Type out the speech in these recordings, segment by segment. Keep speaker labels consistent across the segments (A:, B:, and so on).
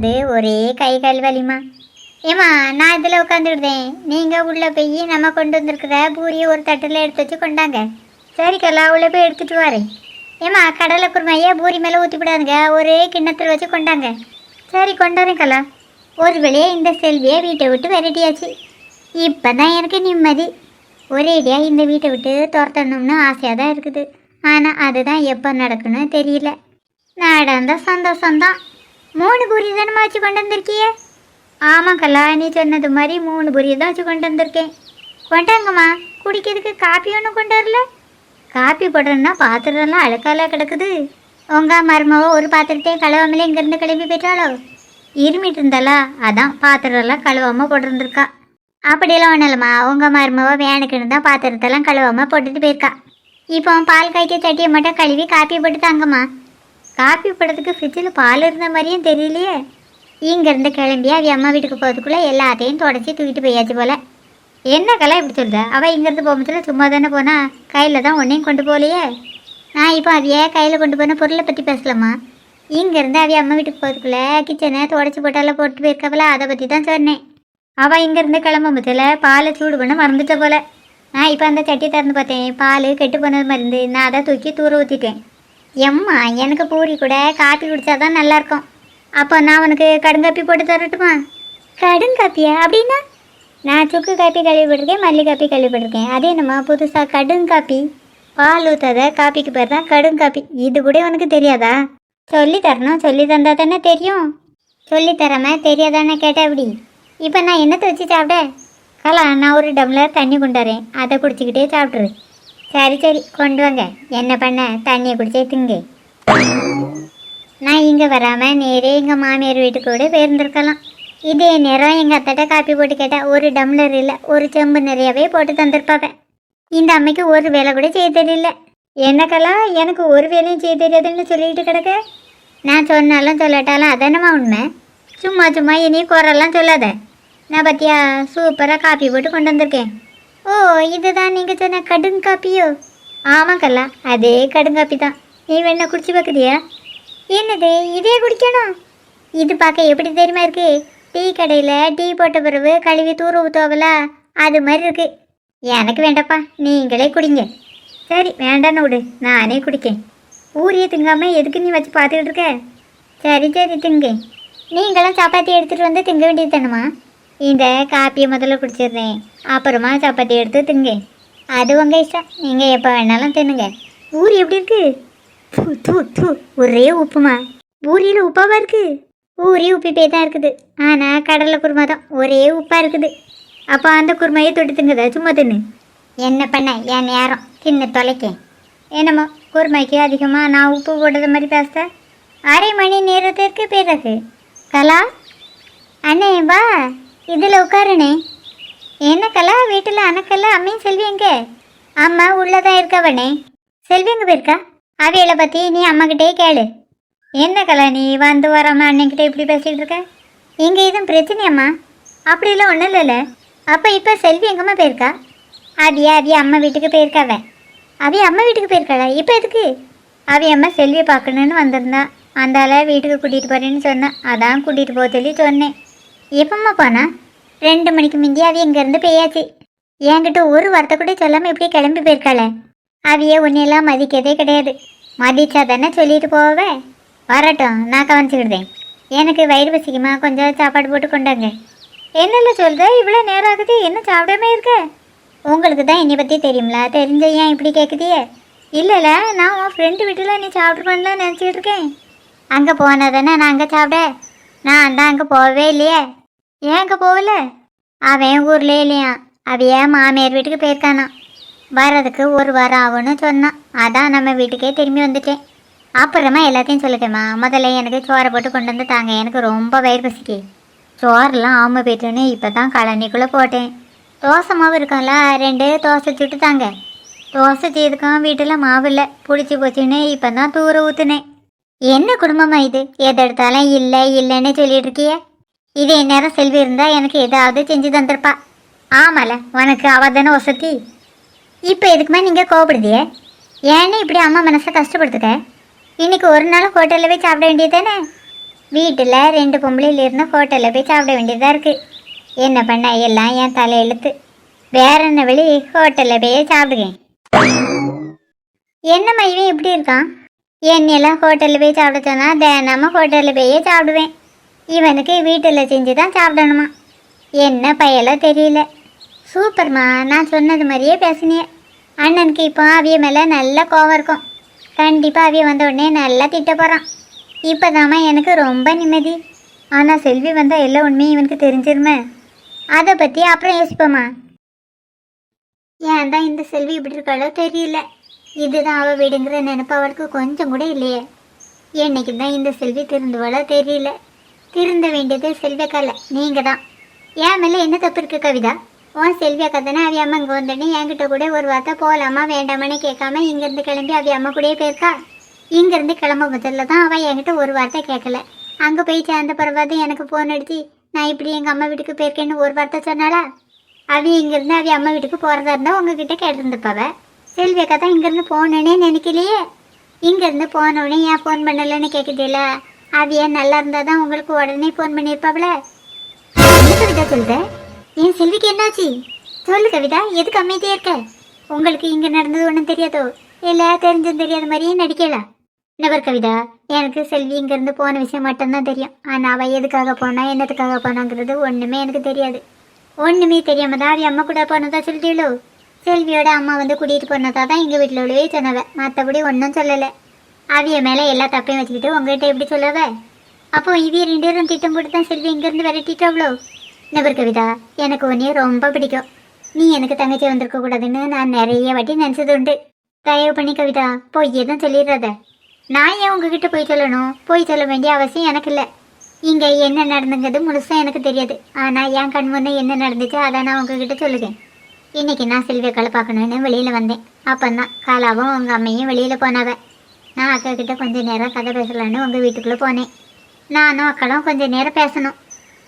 A: பண்ணுறது ஒரே கை கால் வலிமா ஏம்மா நான் இதில் உட்காந்துருந்தேன் நீங்கள் உள்ளே போய் நம்ம கொண்டு வந்திருக்கிற பூரியை ஒரு தட்டில் எடுத்து வச்சு கொண்டாங்க. சரி கல்லா உள்ளே போய் எடுத்துகிட்டு வரேன். ஏம்மா கடலை குருமையை பூரி மேலே ஊற்றி விடாதுங்க ஒரே கிண்ணத்தில் வச்சு கொண்டாங்க. சரி கொண்டாரேன் கலா. ஒரு வழியாக இந்த செல்வியை வீட்டை விட்டு விரட்டியாச்சு. இப்போ தான் எனக்கு நிம்மதி. ஒரேடியாக இந்த வீட்டை விட்டு துரத்தணும்னு ஆசையாக தான் இருக்குது. ஆனால் அதுதான் எப்போ நடக்குன்னு தெரியல. நடந்த சந்தோஷம்தான். மூணு பூரி தானம்மா வச்சு கொண்டு வந்திருக்கியே? ஆமாம் கல்லா நீ சொன்னது மாதிரி மூணு பூரி தான் வச்சு கொண்டு வந்திருக்கேன். கொண்டாங்கம்மா குடிக்கிறதுக்கு காப்பி ஒன்றும் கொண்டு வரல. காப்பி போடுறேன்னா பாத்திரம்லாம் அழுக்காலாக கிடக்குது. உங்க மருமவோ ஒரு பாத்திரத்தையே கழுவாமலே இங்கேருந்து கிளம்பி போயிட்டாளோ? இருமிட்டு இருந்தாளா? அதான் பாத்திரம்லாம் கழுவாமல் போட்டிருந்துருக்கா. அப்படியெல்லாம் ஒன்றும் இல்லைம்மா. உங்கள் மருமவோ வேணுக்குன்னு தான் பாத்திரத்தெல்லாம் கழுவாமல் போட்டுட்டு போயிருக்கா. இப்போ பால் காய்க்க சட்டியை மட்டும் கழுவி காப்பி போட்டு தாங்கம்மா. காப்பி போடுறதுக்கு ஃப்ரிட்ஜில் பால் இருந்த மாதிரியும் தெரியலையே. இங்கேருந்து கிளம்பி அவ அம்மா வீட்டுக்கு போகிறதுக்குள்ளே எல்லாத்தையும் தொடச்சி தூக்கிட்டு போயாச்சு போல. என்ன கலா இப்படி சொல்கிற அவள் இங்கேருந்து போகும்போதுல சும்மா தானே போனா? கையில் தான் ஒன்றையும் கொண்டு போகலையே. நான் இப்போ அவையே கையில் கொண்டு போன பொருளை பற்றி பேசலாமா? இங்கேருந்து அவைய அம்மா வீட்டுக்கு போகிறதுக்குள்ளே கிச்சனை தொடச்சி போட்டால போட்டு போயிருக்கவள அதை பற்றி தான் சொன்னேன். அவள் இங்கேருந்து கிளம்பும்போதுல பாலை சூடு பண்ண மறந்துட்ட போல. நான் இப்போ அந்த சட்டி திறந்து பார்த்தேன். பால் கெட்டு போனது மருந்து. நான் அதை தூக்கி தூர ஊற்றிட்டேன் எம்மா எனக்கு பூரி கூட காப்பி குடிச்சாதான் நல்லாயிருக்கும். அப்போ நான் உனக்கு கடுங்காப்பி போட்டு தரட்டுமா? கடுங்காப்பியா அப்படின்னா? நான் சுக்கு காப்பி கழுவிப்பட்டிருக்கேன் மல்லி காப்பி கழுவிப்பட்டிருக்கேன் அதே என்னம்மா புதுசாக கடுங்காப்பி பால் ஊற்றாத காப்பிக்கு பேர் தான் கடுங்காப்பி இது கூட உனக்கு தெரியாதா? சொல்லி தரணும் சொல்லி தந்தா தானே தெரியும். சொல்லி தராம தெரியாதானே கேட்டா எப்படி? இப்போ நான் என்னத்தை வச்சு சாப்பிட? கலா நான் ஒரு டம்ளர் தண்ணி கொண்டாரேன் அதை குடிச்சிக்கிட்டே சாப்பிட்ரு சரி சரி கொண்டு வாங்க. என்ன பண்ண? தண்ணியை குடிச்சே திங்க. நான் இங்கே வராமல் நேரே எங்கள் மாமியார் வீட்டுக்கு கூட போயிருந்துருக்கலாம். இதே நேரம் எங்கள் அத்தாட்ட காப்பி போட்டு கேட்டால் ஒரு டம்ளர் இல்லை ஒரு செம்பு நிறையவே போட்டு தந்திருப்பாப்பேன் இந்த அம்மைக்கு ஒரு வேலை கூட செய்ய தெரியல. என்னக்கெல்லாம் எனக்கு ஒரு வேலையும் செய்ய தெரியாதுன்னு சொல்லிட்டு கிடக்க? நான் சொன்னாலும் சொல்லட்டாலும் அதானமா உண்மை? சும்மா சும்மா இனி குறெல்லாம் சொல்லாத. நான் பத்தியா சூப்பராக காப்பி போட்டு கொண்டு வந்திருக்கேன். ஓ இதுதான் நீங்கள் சொன்ன கடுங்காப்பியோ ஆமாக்கல்லா அதே கடுங்காப்பி தான் நீ வேணா குடிச்சு பார்க்குறியா? என்னது இதே குடிக்கணும் இது பார்க்க எப்படி தெரியுமா இருக்கு? டீ கடையில் டீ போட்ட பிறகு கழுவி தூர ஊற்றுவல அது மாதிரி இருக்கு. எனக்கு வேண்டப்பா நீங்களே குடிங்க. சரி வேண்டான்னு விடு நானே குடிக்கேன். ஊரியை திங்காமல் எதுக்கு நீ வச்சு பார்த்துக்கிட்டு இருக்க? சரி சரி திங்க. நீங்களும் சப்பாத்தி எடுத்துகிட்டு வந்து திங்க வேண்டியது தானுமா இந்த காப்பியை முதல்ல குடிச்சிடுறேன். அப்புறமா சப்பாத்தி எடுத்து திங்க அது உங்கள் இஷ்டம். நீங்கள் எப்போ வேணாலும் தின்னுங்க. ஊர் எப்படி இருக்குது தூ தூ தூ. ஒரே உப்புமா. பூரியில் உப்பாவா இருக்குது ஊரே உப்பிப்பே தான் இருக்குது. ஆனால் கடலை குருமா தான் ஒரே உப்பாக இருக்குது. அப்போ அந்த குருமையை தொட்டு திங்குதா சும்மா தின்னு. என்ன பண்ண? என் நேரம். தின்னு தொலைக்க என்னமோ குருமைக்கு அதிகமாக நான் உப்பு போடுறது மாதிரி பேச அரை மணி நேரத்திற்கு பிறகு. கலா? அண்ணே வா. இதில் உட்காருனே. என்ன கலா? வீட்டில் அணக்கல்ல அம்மையும் செல்வி எங்கே? அம்மா உள்ளதான் இருக்கவனே செல்வி எங்கே போயிருக்கா? அவைகளை பற்றி நீ அம்மாக்கிட்டே கேளு. என்ன கலா நீ வந்து வராம அண்ணன்கிட்ட இப்படி பேசிகிட்டு இருக்க? இங்கே எதுவும் பிரச்சனையாம்மா? அப்படிலாம் ஒன்றும் இல்லைல்ல. அப்போ இப்போ செல்வி எங்கம்மா போயிருக்கா? அவியா அவிய அம்மா வீட்டுக்கு போயிருக்காவ அவிய அம்மா வீட்டுக்கு போயிருக்காளா? இப்போ எதுக்கு? அவிய அம்மா செல்வியை பார்க்கணுன்னு வந்திருந்தா. அந்தால வீட்டுக்கு கூட்டிகிட்டு போகிறேன்னு சொன்னேன் அதான் கூட்டிகிட்டு போக சொல்லி சொன்னேன். எப்பம்மா போனா? ரெண்டு மணிக்கு முந்தி அவிய இங்கேருந்து பெய்யாச்சு என்கிட்ட ஒரு வார்த்தை கூட சொல்லாமல் இப்படியே கிளம்பி போயிருக்காளே. அவிய உன்னையெல்லாம் மதிக்கதே கிடையாது. மதிச்சா தானே சொல்லிட்டு போவே? வரட்டும் நான் கவனிச்சுக்கிடுதேன். எனக்கு வயிறு பசிக்குமா? கொஞ்சம் சாப்பாடு போட்டு கொண்டாங்க. என்னல சொல்கிற இவ்வளோ நேரம் ஆகுது என்ன சாப்பிடாம இருக்க? உங்களுக்கு தான் என்னை பற்றி தெரியுங்களா தெரிஞ்ச ஏன் இப்படி கேட்குதியே இல்லைல்ல நான் உன் ஃப்ரெண்டு வீட்டில் நீ சாப்பிட்ருப்பேன்ல நினச்சிக்கிட்டு இருக்கேன். அங்கே போனால் தானே நான் அங்கே சாப்பிட? நான் தான் அங்கே போகவே இல்லையே. ஏன் அங்கே போகல? அவன் ஊர்லேயே இல்லையா ஏன் மாமியார் வீட்டுக்கு போயிருக்கானா? வர்றதுக்கு ஒரு வாரம் ஆகும்னு சொன்னான். அதான் நம்ம வீட்டுக்கே திரும்பி வந்துட்டேன். அப்புறமா எல்லாத்தையும் சொல்லிட்டேம்மா. முதல்ல எனக்கு சோறை போட்டு கொண்டு வந்து தாங்க. எனக்கு ரொம்ப வயிறு பசிக்கு. சோறெல்லாம் ஆமை போயிட்டுன்னு இப்போ தான் கழனிக்குள்ளே போட்டேன். தோசை மாவு இருக்கும்ல ரெண்டு தோசை சுட்டு தாங்க தோசை செய்துக்கும் வீட்டில் மாவு இல்லை. பிடிச்சி போச்சுன்னு இப்போ தான் தூர ஊற்றுனேன் என்ன குடும்பமா இது? எதை எடுத்தாலும் இல்லை இல்லைன்னு சொல்லிட்டு இருக்கியே. இதே நேரம் செல்வி இருந்தால் எனக்கு ஏதாவது செஞ்சு தந்திருப்பா. ஆமால உனக்கு அவ தானே வசதி. இப்போ எதுக்குமே நீங்கள் கோவப்படுதியே? ஏன்னு இப்படி அம்மா மனசை கஷ்டப்படுத்துக்க இன்னைக்கு ஒரு நாள் ஹோட்டலில் போய் சாப்பிட வேண்டியது தானே வீட்டில் ரெண்டு பொம்பளையில் இருந்து ஹோட்டலில் போய் சாப்பிட வேண்டியதாக இருக்குது என்ன பண்ண எல்லாம் என் தலையெழுத்து வேற என்ன வழி? ஹோட்டலில் போய் சாப்பிடுங்க என்னம்மா இவன் எப்படி இருக்கான்? என்னெல்லாம் ஹோட்டலில் போய் சாப்பிட சொன்னா தினமும் ஹோட்டலில் போய் சாப்பிடுவேன். இவனுக்கு வீட்டில் செஞ்சு தான் சாப்பிடணுமா? என்ன பயலோ தெரியல. சூப்பர்மா நான் சொன்னது மாதிரியே பேசுனியே. அண்ணனுக்கு இப்போ அவிய மேலே நல்ல கோவம் இருக்கும். கண்டிப்பாக அவிய வந்த உடனே நல்லா திட்ட போகிறான் இப்போதாம்மா எனக்கு ரொம்ப நிம்மதி. ஆனால் செல்வி வந்தால் எல்லா உண்மையும் இவனுக்கு தெரிஞ்சிருமே. அதை பற்றி அப்புறம் யோசிப்போம்மா. ஏன் தான் இந்த செல்வி இப்படி இருக்காளோ தெரியல. இதுதான் அவள் வீடுங்கிற நினைப்பு அவளுக்கு கொஞ்சம் கூட இல்லையே. என்னைக்கு தான் இந்த செல்வி திருந்துவாளோ தெரியல. திருந்த வேண்டியது செல்வியக்கால நீங்கள் தான். என் மேலே என்ன தப்பு இருக்கு கவிதா? உன் செல்வி அக்கா தானே அவி அம்மா இங்கே வந்தோடனே என்கிட்ட கூட ஒரு வார்த்தை போகலாமா வேண்டாமான்னு கேட்காம இங்கேருந்து கிளம்பி அவி அம்மா கூடயே போயிருக்கா? இங்கேருந்து கிளம்ப முதல்ல தான் அவள் என்கிட்ட ஒரு வார்த்தை கேட்கல. அங்கே போய் சேர்ந்த பிறவாது எனக்கு ஃபோன் அடித்து நான் இப்படி எங்கள் அம்மா வீட்டுக்கு போயிருக்கேன்னு ஒரு வார்த்தை சொன்னாளா? அவி இங்கேருந்து அவி அம்மா வீட்டுக்கு போகிறதா இருந்தால் உங்ககிட்ட கேட்டிருந்துப்பாவை செல்வி அக்கா தான் இங்கேருந்து போகணுன்னே நினைக்கலையே. இங்கேருந்து போனவுடனே ஏன் ஃபோன் பண்ணலன்னு கேட்குதில்ல அவிய நல்லா இருந்தால் தான் உங்களுக்கு உடனே ஃபோன் பண்ணியிருப்பாப்ல என்ன கவிதா சொல்கிற என் செல்விக்கு என்னாச்சு? சொல்லு கவிதா எதுக்கு அமைதியாக இருக்க? உங்களுக்கு இங்கே நடந்தது ஒன்றும் தெரியாதோ? இல்லை தெரிஞ்சும் தெரியாத மாதிரியே நடிக்கல? நபர் கவிதா எனக்கு செல்வி இங்கேருந்து போன விஷயம் மட்டும்தான் தெரியும். ஆனால் அவள் எதுக்காக போனா என்னத்துக்காக போனாங்கிறது ஒன்றுமே எனக்கு தெரியாது. ஒன்றுமே தெரியாமல் தான் அவ அம்மா கூட போனதா சொல்லிட்டீங்களோ செல்வியோட அம்மா வந்து கூட்டிகிட்டு போனதா தான் எங்கள் வீட்டில் உள்ளவே சொன்னவ. மற்றபடி ஒன்றும் சொல்லலை. அவிய மேலே எல்லா தப்பையும் வச்சுக்கிட்டு உங்ககிட்ட எப்படி சொல்லவ? அப்போ இவிய ரெண்டு பேரும் திட்டம் போட்டு தான் செல்வி இங்கேருந்து விரட்டிட்டோவ்ளோ நபர் கவிதா எனக்கு உன்னைய ரொம்ப பிடிக்கும். நீ எனக்கு தங்கச்சி வந்திருக்க கூடாதுன்னு நான் நிறைய வாட்டி நினச்சது உண்டு. தயவு பண்ணி கவிதா போய் எதுவும் சொல்லிடுறத நான் ஏன் உங்ககிட்ட போய் சொல்லணும்? போய் சொல்ல வேண்டிய அவசியம் எனக்கு இல்லை. இங்கே என்ன நடந்துங்கிறது முழுசாக எனக்கு தெரியாது. ஆனால் என் கண் முன்னே என்ன நடந்துச்சு அதை நான் உங்ககிட்ட சொல்லுவேன். இன்னைக்கு நான் செல்வியக்காலை பார்க்கணுன்னு வெளியில் வந்தேன். அப்பந்தான் காலாவும் உங்கள் அம்மையும் வெளியில் போனாவ நான் அக்கா கிட்ட கொஞ்சம் நேரம் கதை பேசலான்னு உங்கள் வீட்டுக்குள்ளே போனேன். நானும் அக்காலும் கொஞ்சம் நேரம் பேசணும்.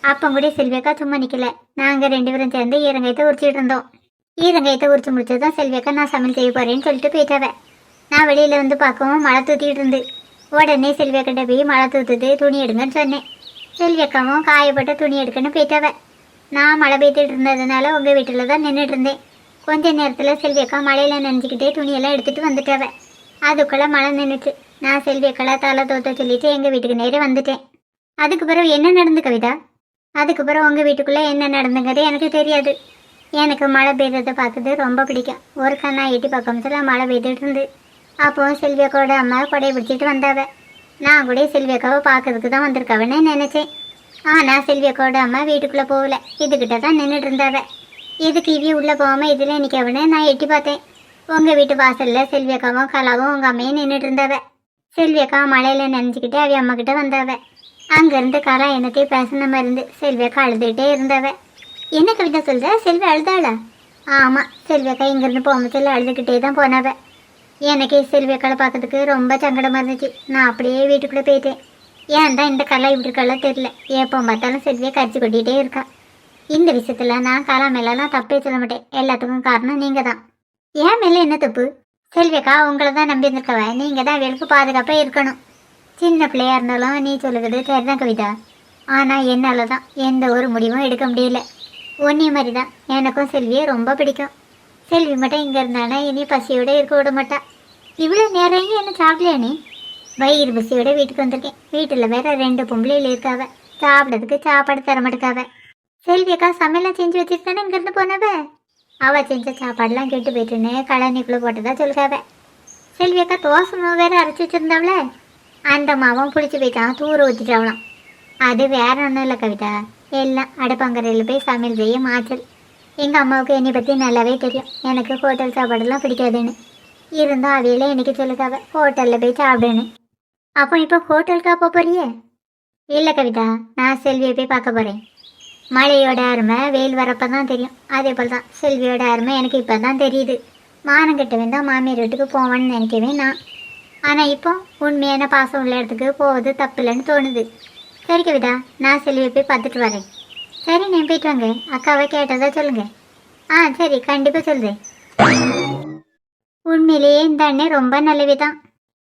A: அப்போ கூட செல்வியக்கா சும்மா நிற்கல நாங்கள் ரெண்டு பேரும் சேர்ந்து ஈரங்காயத்தை உரிச்சிட்டு இருந்தோம். ஈரங்காயத்தை உரிச்சு முடிச்சதும் செல்வியக்கா நான் சமையல் செய்ய போகிறேன்னு சொல்லிட்டு போயிட்டவ. நான் வெளியில் வந்து பார்க்கவும் மழை தூத்திட்டு இருந்து. உடனே செல்வியக்கிட்ட போய் மழை தூத்துது துணி எடுங்கன்னு சொன்னேன். செல்வியக்காவும் காயப்பட்ட துணி எடுக்கன்னு போயிட்டாவ. நான் மழை பெய்துட்டு இருந்ததுனால உங்கள் வீட்டில் தான் நின்றுட்டு இருந்தேன். கொஞ்ச நேரத்தில் செல்வியக்கா மழையில் நனைஞ்சிக்கிட்டே துணியெல்லாம் எடுத்துகிட்டு வந்துட்டவ. அதுக்குள்ளே மழை நின்றுச்சு நான் செல்வியக்கால தலை தோத்த சொல்லிட்டு எங்கள் வீட்டுக்கு நேரே வந்துட்டேன். அதுக்கு பிறகு என்ன நடந்து கவிதா? அதுக்கு பிறகு உங்கள் வீட்டுக்குள்ளே என்ன நடந்துங்கிறது எனக்கு தெரியாது. எனக்கு மழை பெய்ததை பார்த்தது ரொம்ப பிடிக்கும். ஒரு கண்ணா எட்டி பக்கம் மழை பெய்துட்டு இருந்து. அப்போ செல்வியக்காவோட அம்மா கொடையை பிடிச்சிட்டு வந்தாவ. நான் கூட செல்வியக்காவை பார்க்கறதுக்கு தான் வந்திருக்காவன்னு நினச்சேன். ஆனால் செல்வியக்கோட அம்மா வீட்டுக்குள்ளே போகல. இதுகிட்ட தான் நின்றுட்டு இருந்தாவ. இதுக்கு இவி உள்ளே போகாமல் இதில் நிற்கவனு நான் எட்டி பார்த்தேன். உங்கள் வீட்டு வாசலில் செல்வியக்காவும் கலாவும் உங்கள் அம்மையும் நின்றுட்டு இருந்தாவ. செல்வியக்கா மழையில் நனைஞ்சிக்கிட்டு அவ அம்மா கிட்ட வந்தாவ. அங்கேருந்து கலா என்னத்தையும் பேசின மாதிரி இருந்து செல்வியக்கா அழுதுகிட்டே இருந்தாவ. என்ன கவிதா சொல்ற? செல்வி அழுதாளா? ஆமாம் செல்வியக்கா இங்கேருந்து போகாம அழுதுகிட்டே தான் போனாவ. எனக்கு செல்வியக்காவை பார்க்கறதுக்கு ரொம்ப சங்கடமாக இருந்துச்சு. நான் அப்படியே வீட்டுக்குள்ளே போயிட்டேன். ஏன் தான் இந்த கலை இப்படி இருக்கல தெரியல. எப்போ பார்த்தாலும் செல்வியை கரிச்சு கொட்டிகிட்டே இருக்கா. இந்த விஷயத்தில் நான் கலா மேலெல்லாம் தப்பே சொல்ல மாட்டேன். எல்லாத்துக்கும் காரணம் நீங்கள் தான் ஏன் மேலே என்ன தப்பு? செல்வியக்கா உங்களை தான் நம்பி இருந்திருக்கவ நீங்கள் தான் அவளுக்கு பாதுகாப்பாக இருக்கணும். சின்ன பிள்ளையா இருந்தாலும் நீ சொல்லுகிறது சரிதான் கவிதா. ஆனால் என்னால் தான் எந்த ஒரு முடிவும் எடுக்க முடியல. ஒன்றே மாதிரி தான் எனக்கும் செல்வியை ரொம்ப பிடிக்கும். செல்வி மட்டும் இங்கே இருந்தானா இனி பசியோடு இருக்க விட மாட்டா. இவ்வளோ நேரம் என்ன சாப்பிடலையா நீ? வயிறு பசியோட வீட்டுக்கு வந்திருக்கேன். வீட்டில் வேற ரெண்டு பொம்பளையில் இருக்காவ. சாப்பிட்றதுக்கு சாப்பாடு தர மாட்டேக்காவ. செல்வியக்கா சமையலாம் செஞ்சு வச்சுட்டு தானே இங்கேருந்து போனவ? அவ செஞ்ச சாப்பாடுலாம் கெட்டு போயிட்டுன்னு கழனிக்குள்ளே போட்டதா சொல்லுக்காவ செல்வியக்கா தோசை மாவு வேற அரைச்சி வச்சிருந்தாவல? அந்த மாவும் பிடிச்சி போயிட்டான் தூர ஊற்றிட்டாவலாம் அது வேற ஒன்றும் இல்லை கவிதா. எல்லாம் அடுப்பங்கரையில் போய் சமையல் செய்ய மாச்சல். எங்கள் அம்மாவுக்கு என்னை பற்றி நல்லாவே தெரியும். எனக்கு ஹோட்டல் சாப்பாடெல்லாம் பிடிக்காதுன்னு. இருந்தால் அவையில எனக்கு சொல்லுக்காவ ஹோட்டலில் போய் சாப்பிடுன்னு. அப்போ இப்போ ஹோட்டலுக்கா போக போறியே? இல்லை கவிதா நான் செல்வியை போய் பார்க்க போகிறேன் மழையோட அருமை வெயில் வரப்போ தான் தெரியும். அதே போல் தான் செல்வியோட அருமை எனக்கு இப்போ தான் தெரியுது. மானம் கட்டவன் தான் மாமியார் வீட்டுக்கு போவேன்னு நினைக்கவே நான். ஆனால் இப்போ உண்மையான பாசம் உள்ள இடத்துக்கு போவது தப்பு இல்லைன்னு தோணுது. சரி கவிதா நான் செல்வியை போய் பார்த்துட்டு வரேன். சரி நான் போயிட்டு வாங்க. அக்காவை கேட்டதா சொல்லுங்க. ஆ சரி கண்டிப்பாக சொல்கிறேன் உண்மையிலேயே இந்த அண்ணன் ரொம்ப நல்லவே தான்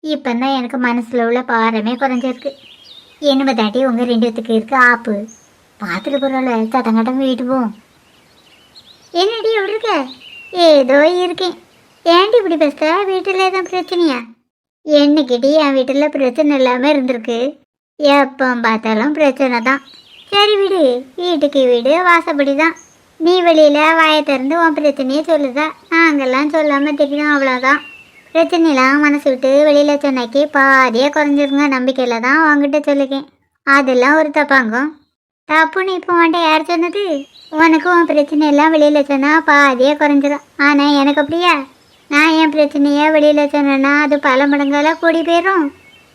A: இப்போ தான் எனக்கு மனசில் உள்ள பாரமே குறைஞ்சிருக்கு. என்னம தாட்டி உங்கள் ரெண்டு பேத்துக்கு இருக்கு ஆப்பு. பார்த்துட்டு போகிறோம்ல சத்தங்கட்டம் வீட்டு போவோம் என்னடி எப்படி இருக்க ஏதோ இருக்கேன். ஏன்டி இப்படி பேசுகிற வீட்டில் எதுவும் பிரச்சனையா? என்னைக்கிட்டி என் வீட்டில் பிரச்சனை இல்லாமல் இருந்திருக்கு. எப்போ பார்த்தாலும் பிரச்சனை தான். சரி வீடு வீட்டுக்கு வீடு வாசப்படி தான் நீ வெளியில் வாயை திறந்து உன் பிரச்சனையே சொல்லுதா? நாங்கள்லாம் சொல்லாமல் தெரியும் அவ்வளோதான் பிரச்சனையெல்லாம் மனசு விட்டு வெளியில் சொன்னாக்கி பாதியாக குறைஞ்சிருங்க நம்பிக்கையில் தான் உங்ககிட்ட சொல்லிக்கேன் அதெல்லாம் ஒரு தப்பாங்கும். தப்புன்னு இப்போ உன்ட்ட யார் சொன்னது? உனக்கு உன் பிரச்சனையெல்லாம் வெளியில் சொன்னால் பாதியாக குறைஞ்சிரும். ஆனால் எனக்கு அப்படியா? நான் என் பிரச்சனையை வெளியில் சொன்னேன்னா அது பல மடங்கெல்லாம் கூடி போயிடும்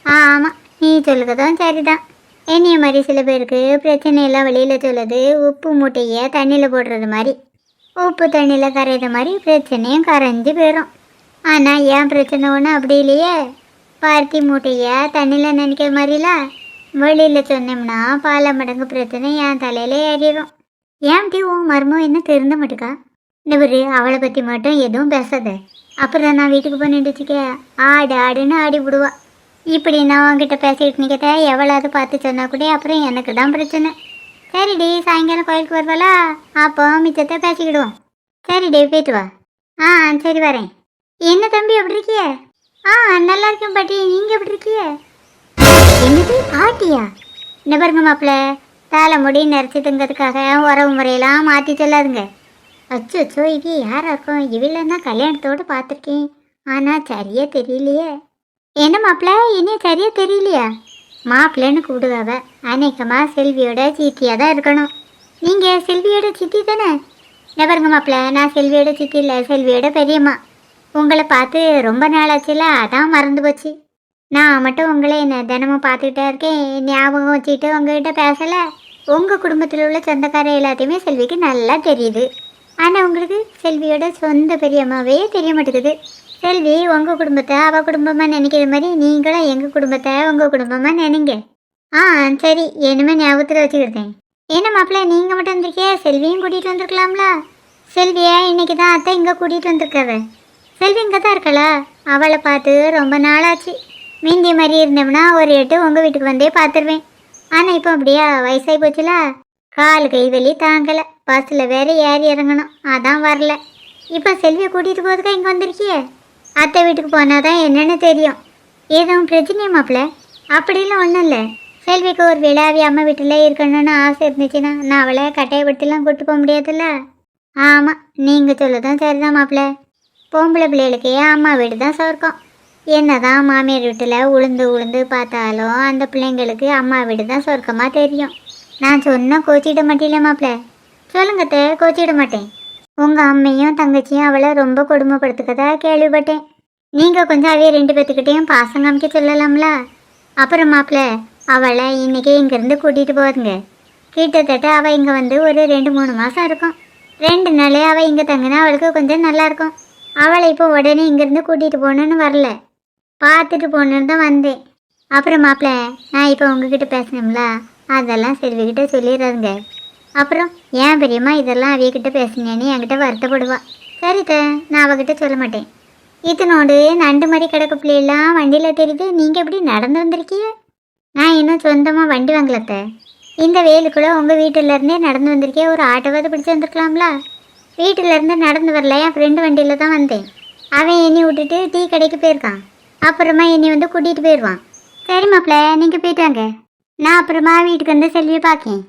A: ஆமாம் நீ சொல்லுறதும் சரிதான். என்னைய மாதிரி சில பேருக்கு பிரச்சனையெல்லாம் வெளியில் சொல்லுது உப்பு மூட்டையை தண்ணியில் போடுறது மாதிரி. உப்பு தண்ணியில் கரையிற மாதிரி பிரச்சனையும் கரைஞ்சி போயிடும் ஆனால் ஏன் பிரச்சனை ஒன்றும் அப்படி இல்லையே? பருத்தி மூட்டையை? தண்ணியில் நினைக்கிற மாதிரிலாம் வெளியில் சொன்னோம்னா பால மடங்கு பிரச்சனை என் தலையில் ஏறிடும் ஏன்டி உன் மர்மம் என்ன திருந்த மாட்டுக்கா? இந்த அவளை பற்றி மட்டும் எதுவும் பேசாத. அப்புறம் நான் வீட்டுக்கு போனிட்டு ஆடு ஆடுன்னு ஆடி விடுவா. இப்படி நான் உன்கிட்ட பேசிக்கிட்டு நிற்கத எவ்வளவு பார்த்து சொன்னால் கூட அப்புறம் எனக்கு தான் பிரச்சனை. சரிடி சாயங்காலம் கோயிலுக்கு வருவாளா? அப்போ மிச்சத்தை பேசிக்கிடுவோம். சரிடி போயிட்டு வா. ஆ சரி வரேன். என்ன தம்பி எப்படி இருக்கிய? ஆ நல்லா இருக்கேன் பாட்டி. நீங்கள் எப்படி இருக்கிய? என்னது பாட்டியா? என்ன பாருங்க மாப்பிள்ள தலை முடி நரைச்சி தங்கிறதுக்காக உறவு முறையெல்லாம் மாற்றி சொல்லாதுங்க. அச்சோ அச்சோ இது யாரா இருக்கும்? இவள கல்யாணத்தோடு பார்த்துருக்கேன். ஆனால் சரியாக தெரியலையே. என்ன மாப்பிள்ள இன்னும் சரியா தெரியலையா? மாப்பிள்ளன்னு கூடுவாவ அநேகமாக செல்வியோட சித்தியாக தான் இருக்கணும். நீங்கள் செல்வியோட சித்தி தானே? என்ன பாருங்க மாப்பிள்ள நான் செல்வியோட சித்தி இல்லை செல்வியோட பெரியம்மா. உங்களை பார்த்து ரொம்ப நாளாச்சுல அதான் மறந்து போச்சு. நான் மட்டும் உங்களை என்ன தினமும் பார்த்துக்கிட்டே இருக்கேன். ஞாபகம் வச்சுக்கிட்டு உங்ககிட்ட பேசலை. உங்கள் குடும்பத்தில் உள்ள சொந்தக்கார எல்லாத்தையுமே செல்விக்கு நல்லா தெரியுது. ஆனால் உங்களுக்கு செல்வியோட சொந்த பெரியம்மாவே தெரிய மாட்டேங்குது. செல்வி உங்கள் குடும்பத்தை அவள் குடும்பமாக நினைக்கிற மாதிரி நீங்களும் எங்கள் குடும்பத்தை உங்கள் குடும்பமாக நினைங்க. ஆ சரி. என்னமே ஞாபகத்தில் வச்சுக்கிட்டேன். என்ன மாப்பிள்ள நீங்கள் மட்டும் வந்திருக்கியா? செல்வியும் கூட்டிகிட்டு வந்திருக்கலாம்ல? செல்வியா இன்னைக்கு தான் அத்தை இங்கே கூட்டிகிட்டு வந்திருக்காவ? செல்வி இங்கே தான் இருக்களா அவளை பார்த்து ரொம்ப நாளாச்சு. மீந்தி மாதிரி இருந்தோம்னா ஒரு எட்டு உங்கள் வீட்டுக்கு வந்தே பார்த்துருவேன். ஆனால் இப்போ அப்படியா? வயசாகி போச்சுல? கால் கை தாங்கலை. பஸ்ஸில் வேற ஏறி இறங்கணும். அதான் வரல. இப்போ செல்வியை கூட்டிகிட்டு போகிறதுக்கா இங்கே வந்திருக்கியே? அத்தை வீட்டுக்கு போனால் தான் என்னென்னு தெரியும். எதுவும் பிரச்சனையா மாப்பிள்ள அப்படிலாம் ஒன்றும் இல்லை. செல்விக்கு ஒரு விழாவி அம்மா வீட்டில் இருக்கணும்னு ஆசை இருந்துச்சுன்னா நான் அவளை கட்டாயப்படுத்திலாம் கூட்டு போக முடியாதுல்ல? ஆமாம் நீங்கள் சொல்லதான் சரிதான் மாப்பிள்ள பொம்பளை பிள்ளைகளுக்கு அம்மா வீடு தான் சொர்க்கம். என்ன தான் மாமியார் வீட்டில் உளுந்து உளுந்து பார்த்தாலும் அந்த பிள்ளைங்களுக்கு அம்மா வீடு தான் சொர்க்கமாக தெரியும். நான் சொன்ன கோச்சிட மாட்டேல மாப்பிள்ள சொல்லுங்கத்த கோச்சிட மாட்டேன். உங்கள் அம்மையும் தங்கச்சியும் அவளை ரொம்ப கொடுமைப்படுத்துக்கதா கேள்விப்பட்டேன். நீங்கள் கொஞ்சம் அவைய ரெண்டு பேர்த்துக்கிட்டேயும் பாசம் காமிக்க சொல்லலாம்ல? அப்புறம் மாப்பிள்ள அவளை இன்னைக்கு இங்கேருந்து கூட்டிகிட்டு போதுங்க. கிட்டத்தட்ட அவள் இங்கே வந்து ஒரு ரெண்டு மூணு மாதம் இருக்கும். ரெண்டு நாளே அவள் இங்கே தங்கினா அவளுக்கு கொஞ்சம் நல்லாயிருக்கும் அவளை இப்போ உடனே இங்கேருந்து கூட்டிகிட்டு போகணுன்னு வரல. பார்த்துட்டு போகணுன்னு தான் வந்தேன். அப்புறம் மாப்பிள்ள நான் இப்போ உங்ககிட்ட பேசினோம்ல அதெல்லாம் செல்விக்கிட்ட சொல்லிடுறாருங்க அப்புறம் ஏன் பெரியம்மா இதெல்லாம் அவியக்கிட்ட பேசினேன்னு என்கிட்ட வருத்தப்படுவா? சரித்த நான் அவகிட்ட சொல்ல மாட்டேன். இத்தனோடு நண்டு மாதிரி கிடக்க பிள்ளையெல்லாம் வண்டியில் தெரியுது நீங்கள் எப்படி நடந்து வந்திருக்கீங்க? நான் இன்னும் சொந்தமாக வண்டி வாங்கலத்த இந்த வெயிலுக்குள்ளே உங்கள் வீட்டிலேருந்தே நடந்து வந்திருக்கே ஒரு ஆட்டோவாவது பிடிச்சி வந்திருக்கலாம்ல? வீட்டிலேருந்து நடந்து வரல என் ஃப்ரெண்டு வண்டியில் தான் வந்தேன். அவன் என்னை விட்டுட்டு டீ கடைக்கு போயிருக்கான். அப்புறமா என்னை வந்து கூட்டிகிட்டு போயிடுவான். சரி மாப்பிள்ள நீங்கள் போயிட்டு வாங்க. நான் அப்புறமா வீட்டுக்கு வந்து செல்வியை பார்க்கேன்.